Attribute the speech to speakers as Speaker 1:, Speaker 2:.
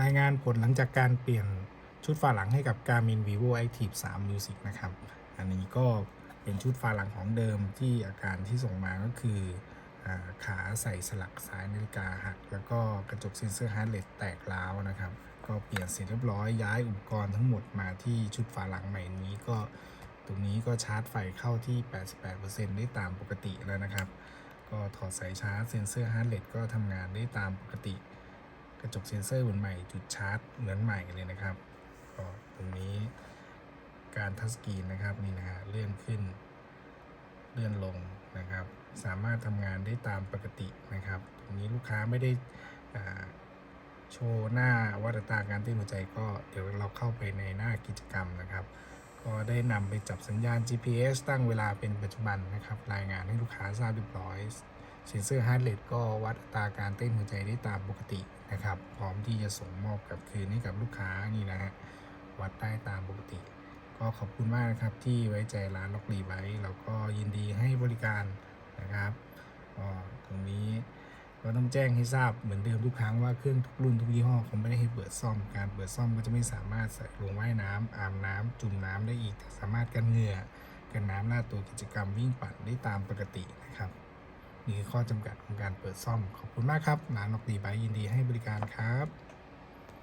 Speaker 1: รายงานผลหลังจากการเปลี่ยนชุดฝาหลังให้กับ Garmin Vivo Active 3 Music นะครับ อันนี้ก็เป็นชุดฝาหลังของเดิมที่อาการที่ส่งมาก็คืออขาใส่สลักสายนาฬิกาหัก แล้วก็กระจกเซ็นเซอร์ฮาร์ดเรทแตกร้าวนะครับ ก็เปลี่ยนเสร็จเรียบร้อยย้ายอุปกรณ์ทั้งหมดมาที่ชุดฝาหลังใหม่นี้ก็ตรงนี้ก็ชาร์จไฟเข้าที่ 88%ได้ตามปกติแล้วนะครับ ก็ถอดสายชาร์จเซ็นเซอร์ฮาร์ดเรทก็ทำงานได้ตามปกติ กระจกเซ็นเซอร์เหมือนใหม่จุดชาร์จเหมือนใหม่เลยนะครับก็ตรงนี้การทัชสกรีนนะครับนี่นะฮะเลื่อนขึ้น เลื่อนลงนะครับ สามารถทำงานได้ตามปกตินะครับ ตรงนี้ลูกค้าไม่ได้โชว์หน้าวัดตาการเต้นหัวใจก็เดี๋ยวเราเข้าไปในหน้ากิจกรรมนะครับ ก็ได้นำไปจับสัญญาณ GPS ตั้งเวลาเป็นปัจจุบันนะครับ รายงานให้ลูกค้าทราบเรียบร้อย เซ็นเซอร์ฮาร์ดเรทก็วัดอัตราการเต้นหัวใจได้ตามปกตินะครับ พร้อมที่จะส่งมอบกับคืนให้กับลูกค้านี่นะฮะวัดได้ตามปกติ ก็ขอบคุณมากนะครับที่ไว้ใจร้านล็อกรีไว้แล้วก็ยินดีให้บริการนะครับก็ตรงนี้ก็ต้องแจ้งให้ทราบเหมือนเดิมทุกครั้งว่าเครื่องทุกรุ่นทุกยี่ห้อเขาไม่ได้ให้เปิดซ่อม การเปิดซ่อมก็จะไม่สามารถใส่ลงว่ายน้ำอาบน้ำจุ่มน้ำได้อีกแต่สามารถกันเหงื่อกันน้ำหน้าตัวกิจกรรมวิ่งปั่นได้ตามปกตินะครับ นี่คือข้อจำกัดของการเปิดซ่อมขอบคุณมากครับร้านนกดีไบยินดีให้บริการครับ